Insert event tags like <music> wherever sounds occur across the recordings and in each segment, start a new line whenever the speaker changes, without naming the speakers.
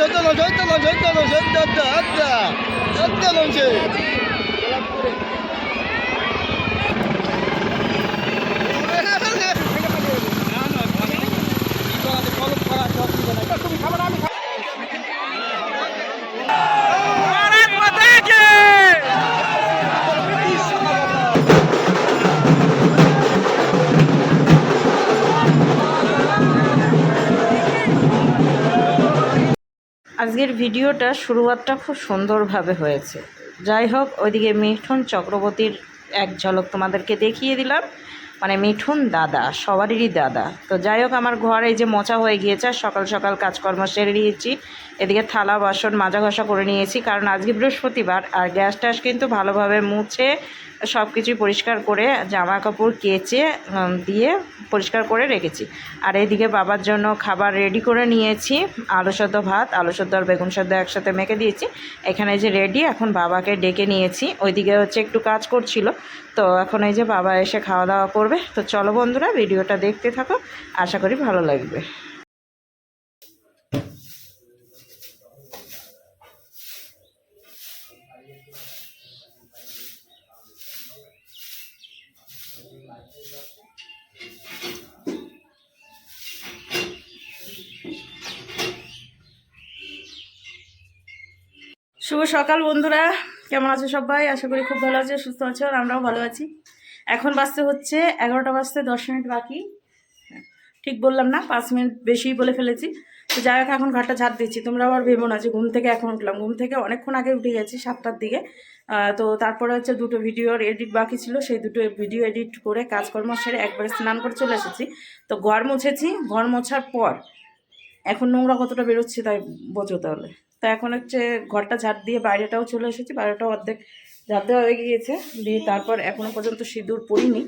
চৈতন্য চৈতন্য চৈতন্য চৈতন্য আচ্ছা আচ্ছা লঞ্চে খাবার আমি
আজকের ভিডিওটা শুরুয়াতটা খুব সুন্দরভাবে হয়েছে। যাই হোক, ওইদিকে মিঠুন চক্রবর্তীর এক ঝলক তোমাদেরকে দেখিয়ে দিলাম। মানে মিঠুন দাদা, সবারই দাদা। তো যাই হোক, আমার ঘর এই যে মোচা হয়ে গিয়েছে, আর সকাল সকাল কাজকর্ম সেরে নিয়েছি। এদিকে থালা, বাসন মাজা ঘষা করে নিয়েছি, কারণ আজকে বৃহস্পতিবার, আর গ্যাস ট্যাস কিন্তু ভালোভাবে মুছে সব কিছুই পরিষ্কার করে জামা কাপড় কেচে দিয়ে পরিষ্কার করে রেখেছি। আর এদিকে বাবার জন্য খাবার রেডি করে নিয়েছি। আলু সেদ্ধ ভাত, আলু সদ্য আর বেগুন সদ্য একসাথে মেখে দিয়েছি। এখানে যে রেডি এখন বাবাকে ডেকে নিয়েছি। ওইদিকে হচ্ছে একটু কাজ করছিল। তো এখন এই যে বাবা এসে খাওয়া দাওয়া করবে। তো চলো বন্ধুরা, ভিডিওটা দেখতে থাকো। আশা করি ভালো লাগবে। শুভ সকাল বন্ধুরা। কেমন আছো সবাই? আশা করি খুব ভালো আছে, সুস্থ আছো, আর আমরাও ভালো আছি। এখন বাজতে হচ্ছে এগারোটা বাজতে দশ মিনিট বাকি। ঠিক বললাম না, পাঁচ মিনিট বেশি বলে ফেলেছি। তো যাই হোক, এখন ঘরটা ঝাড় দিচ্ছি। তোমরা আবার ভেবো না যে ঘুম থেকে এখন উঠলাম। ঘুম থেকে অনেকক্ষণ আগে উঠে গেছি, সাতটার দিকে। তো তারপরে হচ্ছে দুটো ভিডিওর এডিট বাকি ছিল। সেই দুটো ভিডিও এডিট করে কাজকর্ম সেরে একবারে স্নান করে চলে এসেছি। তো ঘর মুছেছি। ঘর মোছার পর এখন নোংরা কতটা বেরোচ্ছে তাই বোঝো তাহলে। তো এখন হচ্ছে ঘরটা ঝাড় দিয়ে বাইরেটাও চলে এসেছি বাইরেটাও অর্ধেক ঝাড় দেওয়া হয়ে গিয়েছে। দিয়ে তারপর এখনও পর্যন্ত সিঁদুর পরিনি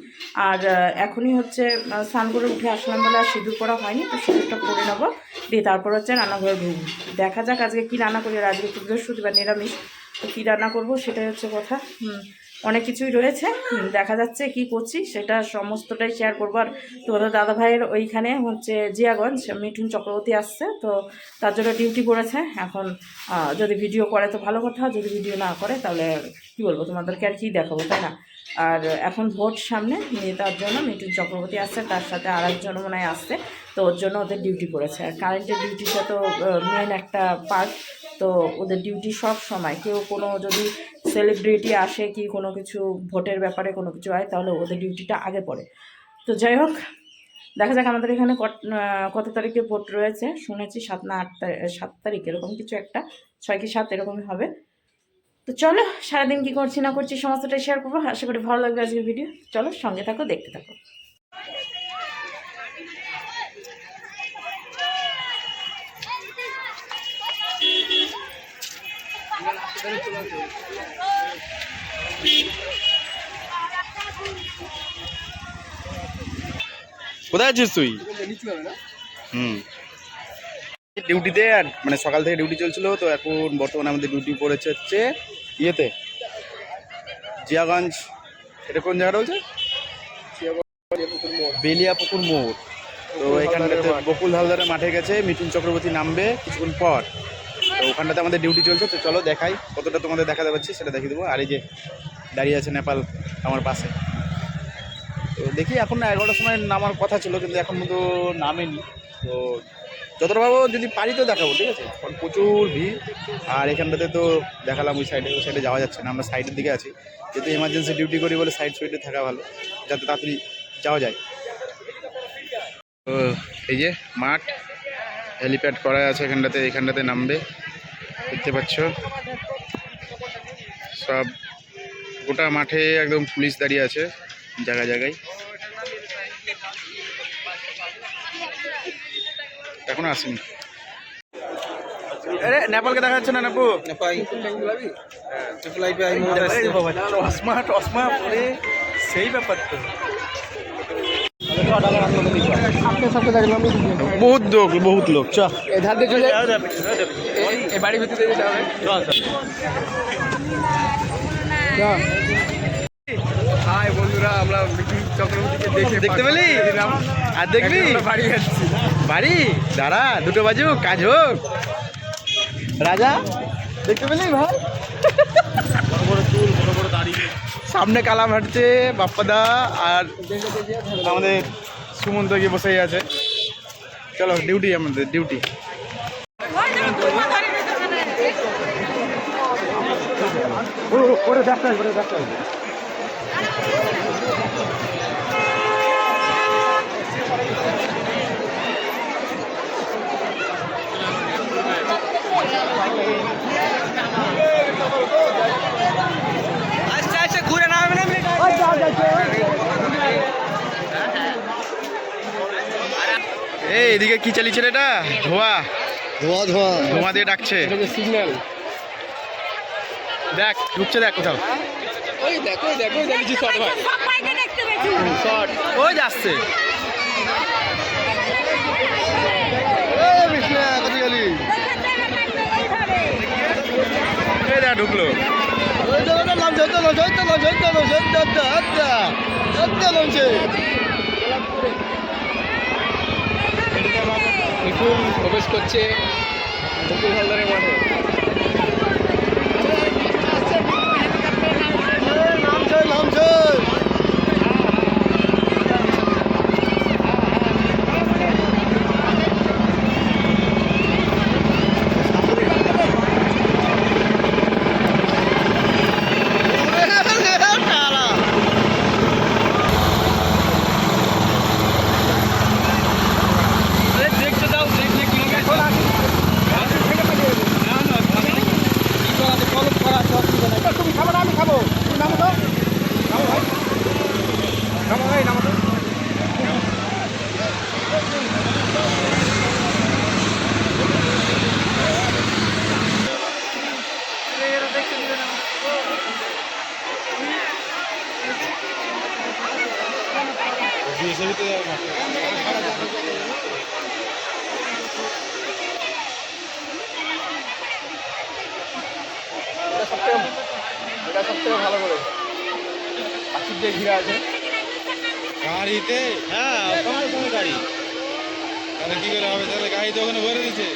আর এখনই হচ্ছে স্নান করে উঠে আসলাম বলে সিঁদুর করা হয়নি তো সিঁদুরটা পরে নেব। দিয়ে তারপর হচ্ছে রান্নাঘরে ঢুকবো। দেখা যাক আজকে কী রান্না করি আর আজকে বৃহস্পতিবার নিরামিষ তো কী রান্না করব সেটাই হচ্ছে কথা। হুম, অনেক কিছুই রয়েছে। দেখা যাচ্ছে কি করছি, সেটা সমস্তটাই শেয়ার করব। আর তোমাদের দাদা ভাইয়ের ওইখানে হচ্ছে জিয়াগঞ্জ, মিঠুন চক্রবর্তী আসছে, তো তার জন্য ডিউটি পড়েছে এখন যদি ভিডিও করে তো ভালো কথা, যদি ভিডিও না করে তাহলে কি বলব, তোমাদেরকে আর কি দেখাবো, তাই না? আর এখন ভোট সামনে, নিয়ে তার জন্য মিঠুন চক্রবর্তী আসছে, তার সাথে আর একজন মনে হয় আসছে, তো ওর জন্য ওদের ডিউটি পড়েছে আর কারেন্টের ডিউটিটা তো মেন একটা পার্ট তো ওদের ডিউটি সব সময়। কেউ কোনো যদি সেলিব্রিটি আসে কি কোনো কিছু ভোটের ব্যাপারে কোনো কিছু হয়, তাহলে ওদের ডিউটিটা আগে পড়ে। তো যাই হোক, দেখা যাক আমাদের এখানে কত- তারিখে ভোট রয়েছে। শুনেছি সাত না আট সাত তারিখ, এরকম কিছু একটা। ছয় কি সাত, এরকমই হবে। তো চলো, সারাদিন কী করছি না করছি সমস্তটাই শেয়ার করব। আশা করি ভালো লাগবে আজকের ভিডিও চলো, সঙ্গে থাকো, দেখতে থাকো।
কোথায় আছিস তুই? হুম। ডিউটিতে আর মানে সকাল থেকে ডিউটি চলছিল, তো এখন বর্তমানে আমাদের ডিউটি পড়েছে হচ্ছে ইয়েতে, জিয়াগঞ্জ। এটা কোন জায়গাটা বলছে বেলিয়াপুকুর মোড়। তো এখানটাতে বকুল হালদারের মাঠে গেছে, মিঠুন চক্রবর্তী নামবে কিছুক্ষণ পর। ওখানটাতে আমাদের ডিউটি চলছে, তো চলো দেখাই কতটা তোমাদের দেখাতে পারছি, সেটা দেখিয়ে দেবো। আর এই যে দাঁড়িয়ে আছে নেপাল আমার পাশে। তো দেখি এখন না এগারোটার সময় নামার কথা ছিল, কিন্তু এখন মতো নামেনি। তো যতটা ভাবো যদি পারি তো দেখাবো, ঠিক আছে? কারণ প্রচুর ভিড়, আর এখানটাতে তো দেখালাম, ওই সাইডে ওই সাইডে যাওয়া যাচ্ছে না। আমরা সাইডের দিকে আছি, যেহেতু এমার্জেন্সি ডিউটি করি বলে সাইড সাইডে থাকা ভালো, যাতে তাড়াতাড়ি যাওয়া যায়। তো এই যে মাঠ হেলিপ্যাড করা আছে এখানটাতে এখানটাতে নামবে। দেখতে পাচ্ছ। সব গোটা মাঠে একদম পুলিশ দাঁড়িয়ে আছে জায়গায় জায়গায়। এখনও আসেনি। আরে নেপালকে দেখা যাচ্ছে না নেপু? সেই ব্যাপার পরে বহুত লোক বহুত লোক চ।
এধার দিয়ে চলে বাড়ির ভিতরে হাই বন্ধুরা আমরা বিপিন চক্রবর্তীকে দেখে
দেখতে পেলি? আর দেখবি
বাড়ি যাচ্ছি
বাড়ি? দাঁড়া দুটো বাজু কাজ হোক। রাজা
দেখতে পেলি ভাই?
সামনে কালাম হাঁটছে বাপ্পাদা আর আমাদের সুমন্ত গিয়ে বসেই আছে। চলো ডিউটি আমাদের ডিউটি এই এদিকে কি চালিয়েছে রে এটা ধোয়া
ধোয়া ধোয়া
ধোঁয়া দিয়ে ডাকছে
সিগন্যাল
দেখ ঢুকছে দেখ কোথাও
ওই দেখো দেখো দেখছি শর্ট ভাই শর্ট
ওই যাচ্ছে ঢুকলো
ওই নাম আচ্ছা আচ্ছা আচ্ছা নামছে মিঠুন প্রবেশ করছে বকুল হালদারের মাঠে। নামছে নামছে এটা সবথেকে ভালো করে। আশিক দিয়ে ঘিরে আছে।
গাড়িতে? হ্যাঁ তোমার কোনো গাড়ি। তাহলে কি করে হবে? তাহলে গাড়ি তো ওখানে ভরে দিচ্ছে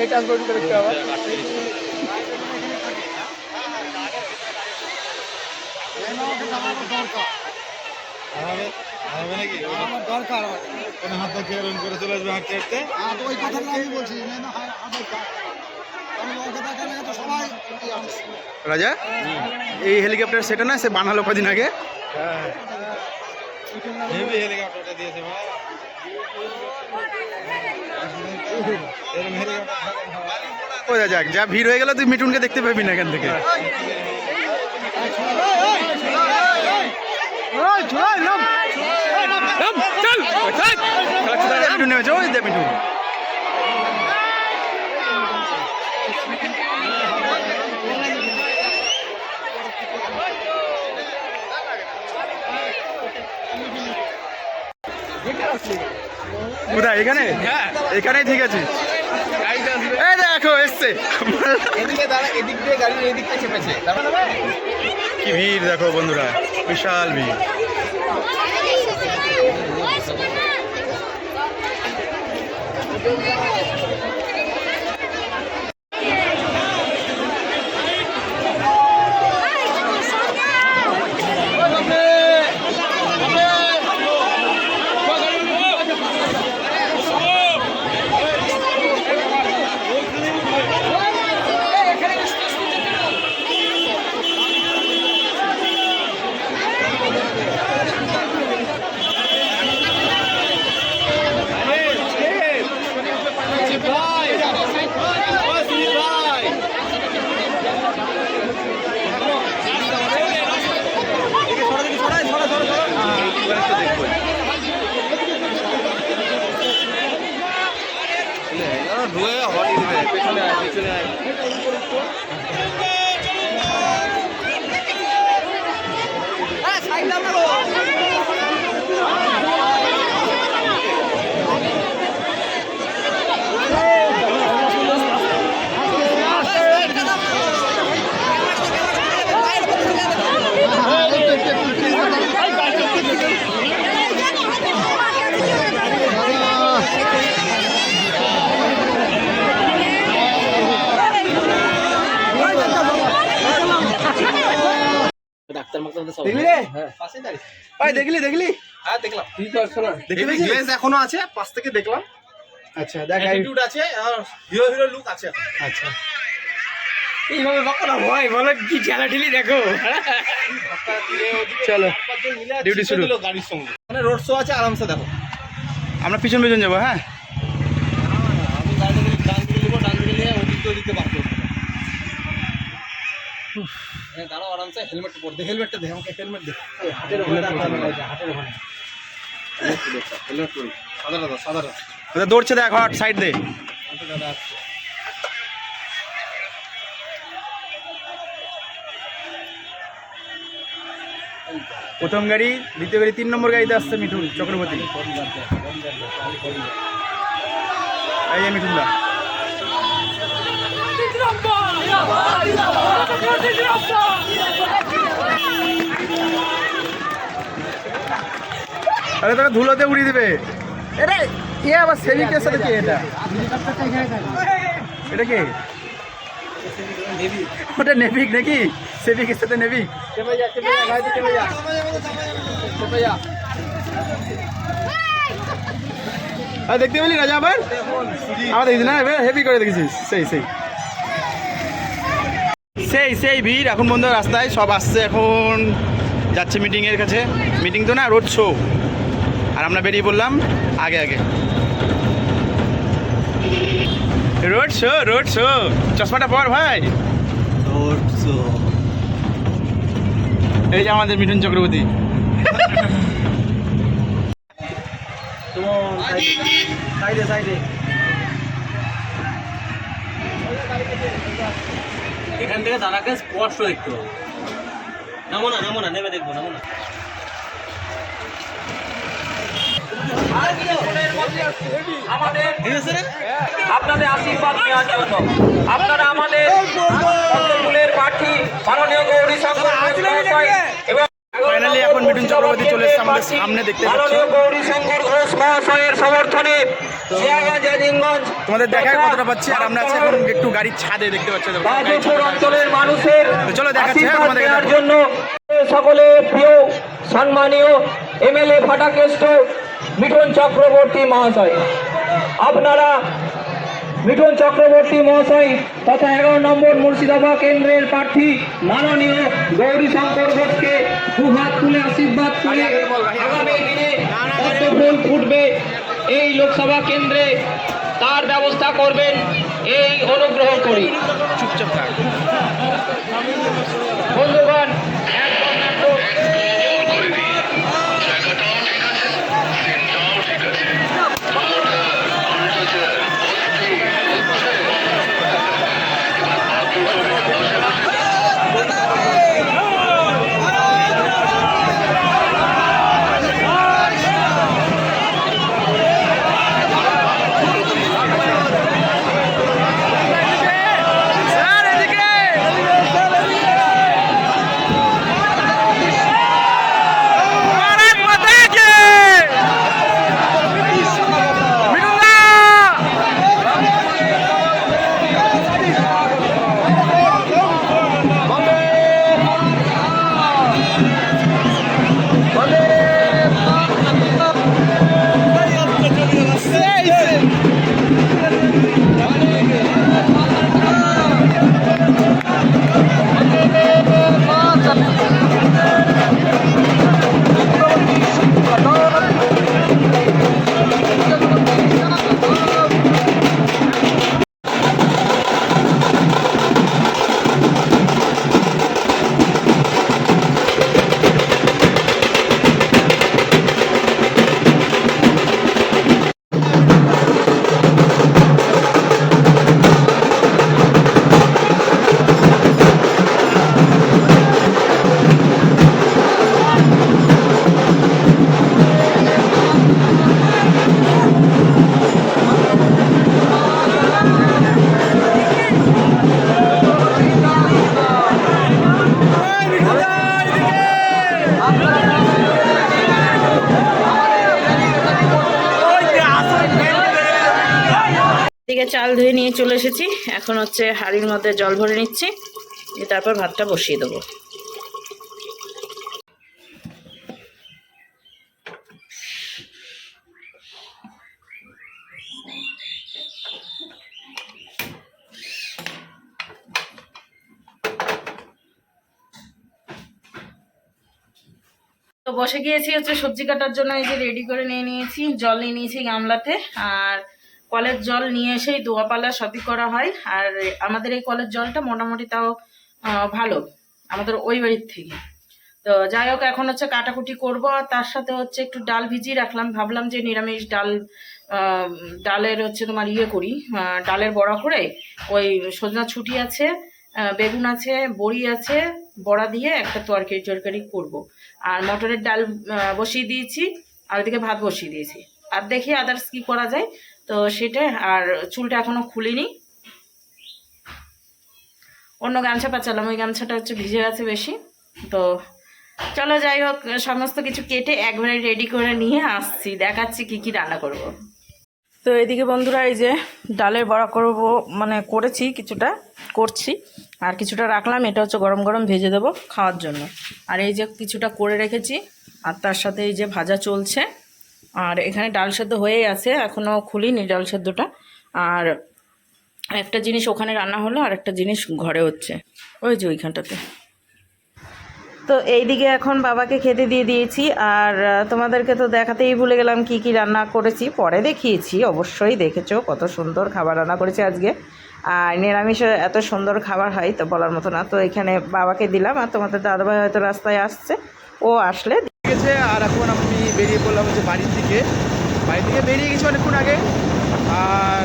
হেঁটে আসব একটু দেখতে হবে।
দরকার। হাত ধরে করে চলে আসবে হাঁটতে হাঁটতে?
ওই কথাটা আমি বলছি না আমার আমি ওর কথা কেন তো সবাই
রাজা? এই হেলিকপ্টার সেটা না সে বানালো কদিন আগে।
হেভি হেলিকপ্টারটা দিয়েছে ভাই। এরকম হেলিকপ্টার
ও যা যাক যা ভিড় হয়ে গেল তুই মিটুনকে দেখতে পাবি না এখান থেকে। মিঠুন নেমেছে ওই দে মিঠুন। কোথায়? এখানে? এখানেই ঠিক আছে। এই দেখো এসছে। কি ভিড় দেখো বন্ধুরা বিশাল ভিড়। Thank you. ভাই দেখলি দেখলি?
হ্যাঁ দেখলাম।
দেখলি?
গ্লেজ এখনও আছে পাশ থেকে দেখলাম।
আচ্ছা দেখ
অ্যাটিটিউড আছে আর হিরো হিরো লুক আছে
আচ্ছা।
এইভাবে বকো না ভাই বলো কি ঠেলা ঠেলি দেখো।
চলো ডিউটি শুরু।
গাড়ির সঙ্গে। মানে রোড শো আছে আরামসে দেখো।
আমরা পিছন পিছন যাব হ্যাঁ?
আমি গাড়িটা দিকে ডান দিকে নেব ডান দিকে নিয়ে ওদিক বার করব। হ্যাঁ দাঁড়াও আরামসে হেলমেট পর দে হেলমেটটা দে আমাকে হেলমেট দে। হাতের ওখানে হাতের ওখানে হেলমেট পরি সাদা দাদা সাদা দাদা
দৌড়ছে দেখ হট সাইড দে।
দাদা আসছে।
প্রথম গাড়ি দ্বিতীয় গাড়ি তিন নম্বর গাড়িতে আসছে মিঠুন চক্রবর্তী। এই যে মিঠুন দা আরে তোকে ধুলোতে উড়িয়ে দেবে। এটা এ আবার সেভিকের সাথে কি এটা? এটা কি? ওটা নেভিক নাকি? সেভিকের সাথে নেভিক আর দেখতে পেলি রাজা আবার? আমার দেখিস না? হেভি করে দেখেছিস সেই সেই। সেই সেই ভিড়। এখন বন্ধ রাস্তায় সব আসছে। এখন যাচ্ছে মিটিংয়ের কাছে। মিটিং তো না রোড শো আর আমরা বেরিয়ে পড়লাম আগে আগে। রোড শো রোড শো চশমাটা পর ভাই। এই যে আমাদের মিঠুন চক্রবর্তী। <laughs>
সাইডে সাইডে।
এখান থেকে দাদাকে স্পষ্ট দেখতে হবে। নামো না নামো না নেমে দেখব নামো না।
আপনাদের আশীর্বাদ নেওয়ার জন্য। আপনারা আমাদের মাননীয় গৌরী এবং
মিঠুন চক্রবর্তী চলে এসেছে আমাদের সামনে দেখতে পাচ্ছ
মাননীয় গৌরী শঙ্কর ঘোষ মহাশয়ের সমর্থনে
তোমাদের দেখায় কতটা পাচ্ছি আর আমরা আছি এখন একটু গাড়ির ছাদে দেখতে পাচ্ছি।
অঞ্চলের মানুষের
চলো দেখাচ্ছি, হ্যাঁ, দেখাবো।
জন্য সকলে প্রিয় সম্মানীয় এমএলএ ফাটাকেষ্ট মিঠুন চক্রবর্তী মহাশয় আপনারা মিঠুন চক্রবর্তী মহাশয় তথা এগারো নম্বর মুর্শিদাবাদ কেন্দ্রের প্রার্থী মাননীয় গৌরী শঙ্কর ঘোষকে দুহাত তুলে আশীর্বাদ করে আগামী দিনে ফুল ফুটবে এই লোকসভা কেন্দ্রে। তার ব্যবস্থা করবেন, এই অনুগ্রহ করি।
চুপচাপ
ধুয়ে নিয়ে চলে এসেছি। এখন হচ্ছে হাড়ির মধ্যে জল ভরে নিচ্ছি। তারপর ভাতটা বসিয়ে দেবো। তো বসে গিয়েছি হচ্ছে সবজি কাটার জন্য, এই যে রেডি করে নিয়ে নিয়েছি। জল নিয়ে নিয়েছি গামলাতে। আর কলের জল নিয়ে এসেই দোয়াপালা সবই করা হয়। আর আমাদের এই কলের জলটা মোটামুটি তাও ভালো, আমাদের ওই বাড়ির থেকে। তো যাই হোক, এখন হচ্ছে কাটাকুটি করব, আর তার সাথে হচ্ছে একটু ডাল ভিজিয়ে রাখলাম। ভাবলাম যে নিরামিষ ডাল ডালের হচ্ছে তোমার ইয়ে করি ডালের বড়া করে ওই সজনা ছুটি আছে বেগুন আছে, বড়ি আছে, বড়া দিয়ে একটা তরকারি টরকারি করব। আর মটরের ডাল বসিয়ে দিয়েছি, আর ওইদিকে ভাত বসিয়ে দিয়েছি। আর দেখি আদার্স কি করা যায়। তো সেটা, আর চুলটা এখনও খুলিনি। অন্য গামছা পাচালাম, ওই গামছাটা হচ্ছে ভিজে গেছে বেশি। তো চলো যাই হোক, সমস্ত কিছু কেটে একবারে রেডি করে নিয়ে আসছি, দেখাচ্ছি কি কি রান্না করব। তো এদিকে বন্ধুরা, এই যে ডালের বড়া করব মানে করেছি কিছুটা, করছি। আর কিছুটা রাখলাম, এটা হচ্ছে গরম গরম ভেজে দেবো খাওয়ার জন্য। আর এই যে কিছুটা করে রেখেছি, আর তার সাথে এই যে ভাজা চলছে। আর এখানে ডাল সেদ্ধ হয়েই আছে, এখনও খুলিনি ডাল সেদ্ধটা। আর একটা জিনিস ওখানে রান্না হলো, আর একটা জিনিস ঘরে হচ্ছে। ওই যে ওইখানটাতে। তো এইদিকে এখন বাবাকে খেতে দিয়ে দিয়েছি, আর তোমাদেরকে তো দেখাতেই ভুলে গেলাম কি কি রান্না করেছি। পরে দেখিয়েছি, অবশ্যই দেখেছ, কত সুন্দর খাবার রান্না করেছি আজকে। আর নিরামিষে এত সুন্দর খাবার হয় তো বলার মতো না। তো এখানে বাবাকে দিলাম, আর তোমাদের দাদাভাই হয়তো রাস্তায় আসছে, ও আসলে
আর এখন বেরিয়ে পড়লাম হচ্ছে বাড়ির দিকে। বাড়ির দিকে বেরিয়ে গেছি অনেকক্ষণ আগে। আর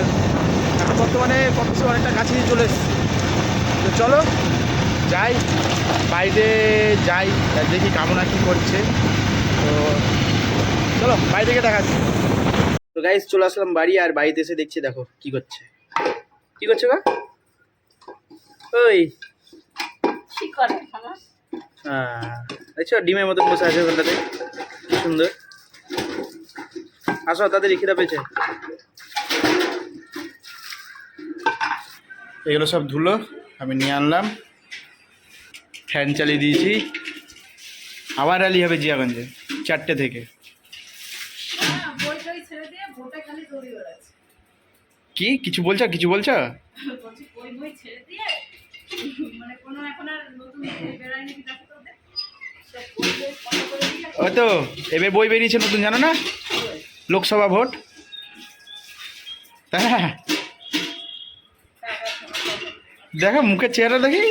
এখন বর্তমানে কমসে অনেকটা কাছেই চলে তো চলো, যাই, বাইরে যাই দেখি কামনা কী করছে। তো চলো বাড়ি থেকে দেখাচ্ছি। তো গাইজ চলে আসলাম বাড়ি, আর বাড়িতে এসে দেখছি দেখো কি করছে। কি করছে গা? ওই। হ্যাঁ দেখছ ডিমের মতন বসে আছে ওখানটাতে। কি সুন্দর। আসো তাদের খিদা পেয়েছে। এগুলো সব ধুলো আমি নিয়ে আনলাম। ফ্যান চালিয়ে দিয়েছি। আবার র্যালি হবে জিয়াগঞ্জে চারটে থেকে। কি? কিছু বলছো? কিছু বলছো? ওই তো এবার বই বেরিয়েছে নতুন জানো না? লোকসভা ভোট। হ্যাঁ দেখো মুখের চেহারা দেখি।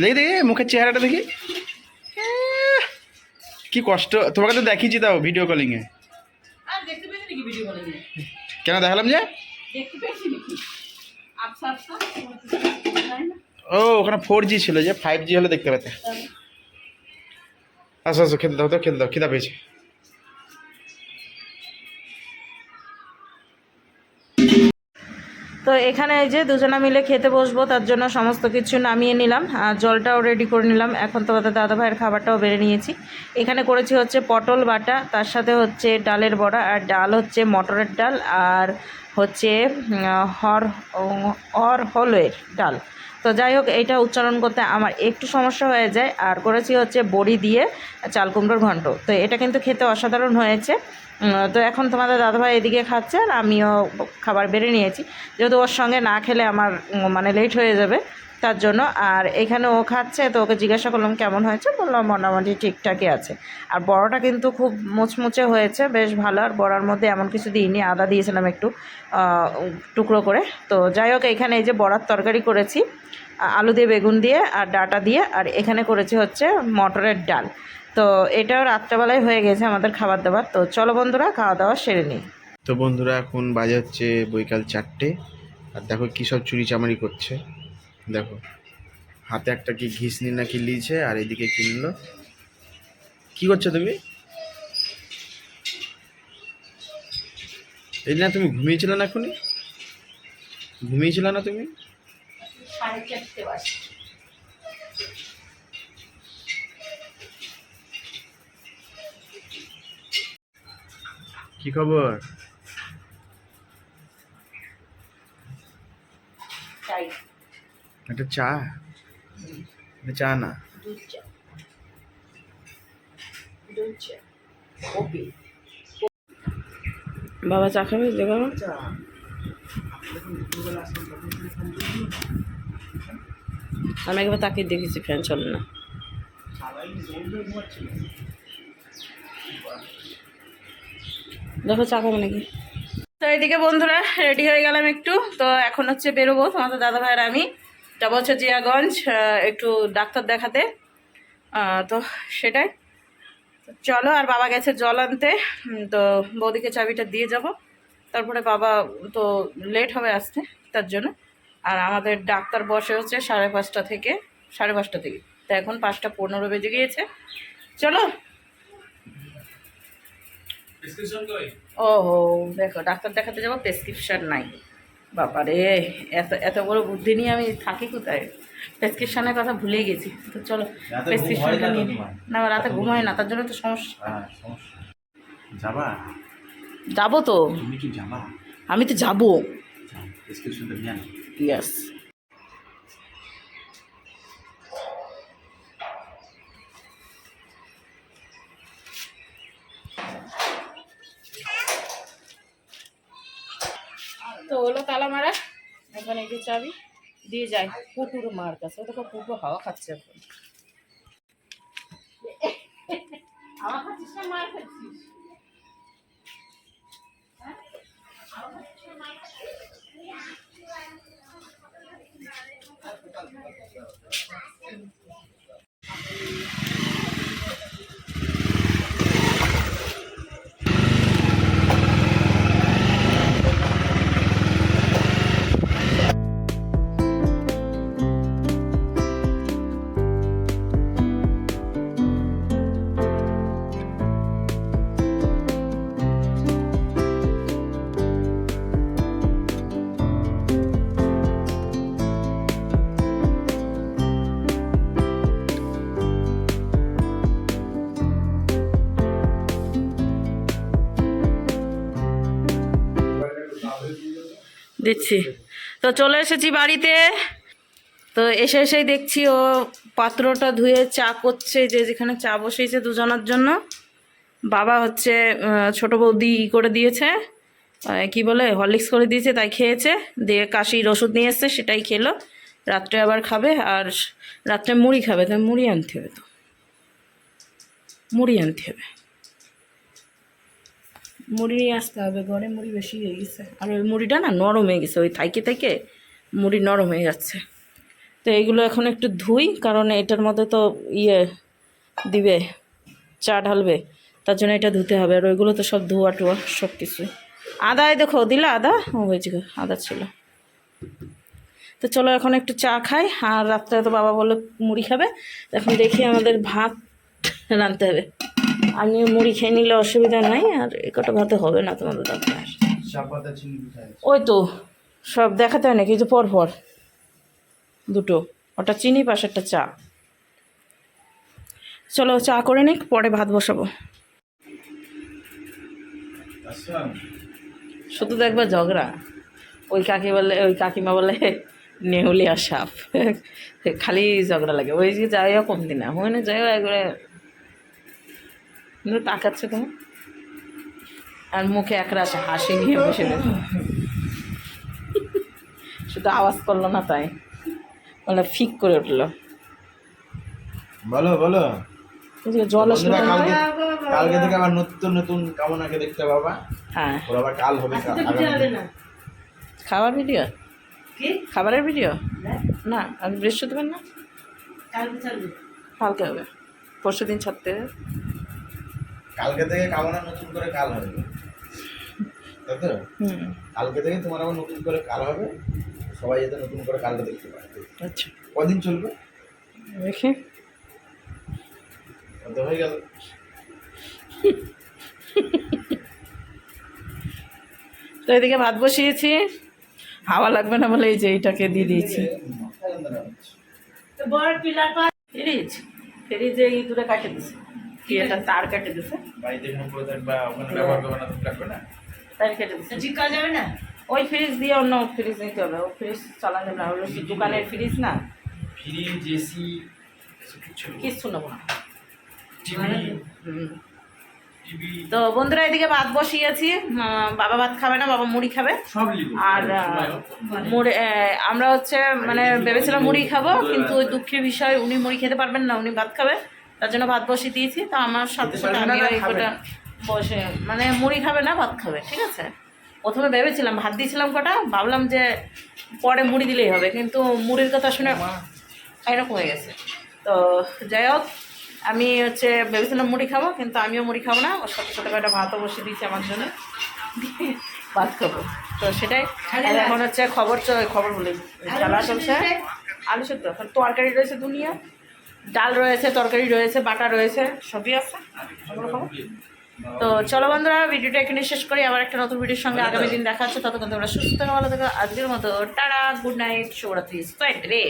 দেখি দেখি মুখের চেহারাটা দেখি। কি কষ্ট। তোমাকে তো দেখিয়েছি তাও ভিডিও কলিংয়ে কেন দেখালাম যে?
আচ্ছা আচ্ছা।
ও ওখানে ফোর জি ছিল যে ফাইভ জি হলে দেখতে পেতে। আসো আসো খেতে দাও তো খেতে দাও খিদা পেয়েছে।
তো এখানে এই যে দুজনা মিলে খেতে বসবো, তার জন্য সমস্ত কিছু নামিয়ে নিলাম, আর জলটাও রেডি করে নিলাম। এখন তোমাদের দাদা ভাইয়ের খাবারটাও বেড়ে নিয়েছি। এখানে করেছি হচ্ছে পটল বাটা, তার সাথে হচ্ছে ডালের বড়া, আর ডাল হচ্ছে মটরের ডাল, আর হচ্ছে হর অর হলের ডাল। তো যাই হোক, এইটা উচ্চারণ করতে আমার একটু সমস্যা হয়ে যায়। আর করেছি হচ্ছে বড়ি দিয়ে চাল কুমড়োর ঘন্ট তো এটা কিন্তু খেতে অসাধারণ হয়েছে। তো এখন তোমাদের দাদাভাই এদিকে খাচ্ছে আর আমিও খাবার বেড়ে নিয়েছি। যেহেতু ওর সঙ্গে না খেলে আমার মানে লেট হয়ে যাবে। তার জন্য। আর এখানে ও খাচ্ছে, তো ওকে জিজ্ঞাসা করলাম, কেমন হয়েছে? বললাম, মোটামুটি ঠিকঠাকই আছে। আর বড়টা কিন্তু খুব মুচমুচে হয়েছে, বেশ ভালো। আর বড়ার মধ্যে এমন কিছু দিইনি, আদা দিয়েছিলাম একটু টুকরো করে। তো যাই হোক, এখানে এই যে বড়ার তরকারি করেছি, আলু দিয়ে বেগুন দিয়ে আর ডাটা দিয়ে। আর এখানে করেছি হচ্ছে মটরের ডাল। তো এটাও রাত্রেবেলায় হয়ে গেছে আমাদের খাবার দাবার তো চলো বন্ধুরা খাওয়া দাওয়া সেরে নিই।
তো বন্ধুরা, এখন বাজে হচ্ছে বৈকাল চারটে। আর দেখো কী সব চুরি চামারি করছে। দেখো। হাতে একটা কি ঘিসনি না কি লিয়েছে আর এদিকে কিনলো। কি করছ তুমি? এই না তুমি ঘুমিয়েছিল না এখনই? ঘুমিয়েছিল না তুমি? কি খবর? একটা চা? এটা চা না?
দুধ চা। দুধ চা। কপি বাবা চা খাবে? দেখো আমি একবার তাকে দেখেছি ফ্যান চলে না। দেখো চা খাবে নাকি? তো এইদিকে বন্ধুরা রেডি হয়ে গেলাম একটু। তো এখন হচ্ছে বেরোবো তোমাদের দাদা ভাইয়ের আমি। যাব হচ্ছে জিয়াগঞ্জ একটু ডাক্তার দেখাতে। তো সেটাই। চলো আর বাবা গেছে জল আনতে। তো বৌদিকে চাবিটা দিয়ে যাব। তারপরে বাবা তো লেট হবে আসতে তার জন্য। আর আমাদের ডাক্তার বসে হচ্ছে সাড়ে পাঁচটা থেকে সাড়ে পাঁচটা থেকে। তো এখন পাঁচটা পনেরো বেজে গিয়েছে। চলো। ও হো দেখো ডাক্তার দেখাতে যাব প্রেসক্রিপশন নাই। বাবা রে এত এত বড় বুদ্ধি নিয়ে আমি থাকি কোথায়? প্রেসক্রিপশনের কথা ভুলেই গেছি। তো চলো প্রেসক্রিপশনটা নিয়ে না? রাতে ঘুমায় না তার জন্য তো সমস্যা।
হ্যাঁ যাবা?
যাব তো।
তুমি কি যাবা?
আমি তো যাব।
প্রেসক্রিপশনটা নিয়ে আনো।
ইয়াস তো হলো তালা মারা চাবি দিয়ে যায় পুটুর মার কাছে। দেখো পুটু হাওয়া খাচ্ছে এখন। মার খাচ্ছিস? দিচ্ছি। তো চলে এসেছি বাড়িতে। তো এসে এসেই দেখছি ও পাত্রটা ধুয়ে চা করছে, যে যেখানে চা বসিয়েছে দুজনের জন্য। বাবা হচ্ছে ছোট বৌদি করে দিয়েছে। কি বলে, হরলিক্স করে দিয়েছে, তাই খেয়েছে। দিয়ে কাশির ওষুধ নিয়ে এসছে, সেটাই খেলো। রাত্রে আবার খাবে আর রাত্রে মুড়ি খাবে, তাই মুড়ি আনতে হবে তো। মুড়ি আনতে হবে। মুড়ি নিয়ে আসতে হবে, ঘরে মুড়ি বেশি হয়ে গেছে। আর ওই মুড়িটা না নরম হয়ে গেছে, ওই থাইকে থেকে মুড়ি নরম হয়ে যাচ্ছে। তো এইগুলো এখন একটু ধুই, কারণ এটার মধ্যে তো ইয়ে দিবে, চা ঢালবে, তার জন্য এটা ধুতে হবে। আর ওইগুলো তো সব ধোয়া টোয়া, সব কিছুই। আদায় দেখো, দিলা আদা? ও হয়েছে আদা ছিল। তো চলো এখন একটু চা খাই, আর রাত্রে তো বাবা বলে মুড়ি খাবে, এখন দেখি আমাদের ভাত রাঁধতে হবে। আমি মুড়ি খেয়ে নিলে অসুবিধা নাই আর এ কটা ভাতে হবে না তোমাদের দরকার। ওই তো সব দেখাতে হয় নাকি? এই যে পর পর দুটো। ওটা চিনি পাশেরটা চা। চলো চা করে নিক পরে ভাত বসাবো। শুধু দেখবা ঝগড়া। ওই কাকি বলে ওই কাকিমা বলে নেহুলিয়া সাপ। খালি ঝগড়া লাগে। ওই যে যাইও কম দিনা হয় না যাইও একবারে কিন্তু তাকাচ্ছে তুমি আর মুখে একরাশ হাসি নিয়ে বসে রয়েছে শুধু আওয়াজ করল না তাই। বলে ফিক করে উঠল।
বলো বলো।
যে জল আসলো?
কালকে থেকে আবার নতুন নতুন কামনাকে দেখতে পাবা।
হ্যাঁ।
ওর আবার কাল হবে
খাবার ভিডিও? খাবারের ভিডিও? না। আজ বৃহস্পতিবার না? কালকে হবে। পরশু দিন ছাড়তে হবে।
কালকে থেকে কামনা নতুন করে কাল হবে। তাই তো? কালকে থেকে তোমার আবার নতুন করে কাল হবে। সবাই যাতে নতুন করে কালটা দেখতে পায়।
আচ্ছা।
কদিন চলবে?
দেখি।
হয়ে গেল।
তো এদিকে ভাত বসিয়েছি। হাওয়া লাগবে না বলে এই যে এইটাকে দিয়ে দিয়েছি। ফ্রিজ। ফ্রিজে এই দূরে কাটে দিছে কি এটা তার কেটে দিছে।
বাড়িতে কোনো থাকবা ওখানে ব্যবহার করবে না তুমি না?
তার কেটে দিছে। ঠিক করা যাবে না? ওই ফ্রিজ দিয়ে অন্য ফ্রিজ নিতে হবে। ওই ফ্রিজ চালানো যাবে না ওগুলো দোকানের ফ্রিজ না?
ফ্রিজ এসি কিছু
কিচ্ছু নেব না।
টিভি।
তো বন্ধুরা এদিকে ভাত বসিয়েছি। বাবা ভাত খাবে না বাবা মুড়ি খাবে। আর মুড়ি আমরা হচ্ছে মানে ভেবেছিলাম মুড়ি খাব কিন্তু ওই দুঃখের বিষয় উনি মুড়ি খেতে পারবেন না উনি ভাত খাবে। তার জন্য ভাত বসিয়ে দিয়েছি তো আমার সাথে সাথে আমি ওই কটা বসে মানে মুড়ি খাবে না ভাত খাবে ঠিক আছে? প্রথমে ভেবেছিলাম ভাত দিয়েছিলাম কটা ভাবলাম যে পরে মুড়ি দিলেই হবে কিন্তু মুড়ির কথা শুনে এরকম হয়ে গেছে। তো যাই হোক আমি হচ্ছে ভেবেছিলাম মুড়ি খাব কিন্তু আমিও মুড়ি খাব না ওর সাথে সাথে একটা ভাতও বসিয়ে দিয়েছি আমার জন্য। ভাত খাব। তো সেটাই। এখন হচ্ছে খবর চ- খবর বলে। খেলা চলছে। আলু সেদ্ধ। এখন তরকারি রয়েছে দুনিয়া। ডাল রয়েছে তরকারি রয়েছে বাটা রয়েছে সবই আছে। তো চলো বন্ধুরা ভিডিওটা এখানে শেষ করি। আবার একটা নতুন ভিডিওর সঙ্গে আগামী দিন দেখা হচ্ছে। ততক্ষণ তোমরা সুস্থ থাকো, ভালো থাকো। আজকের মতো টাটা গুড নাইট শুভরাত্রি স্ট্রাইট রে।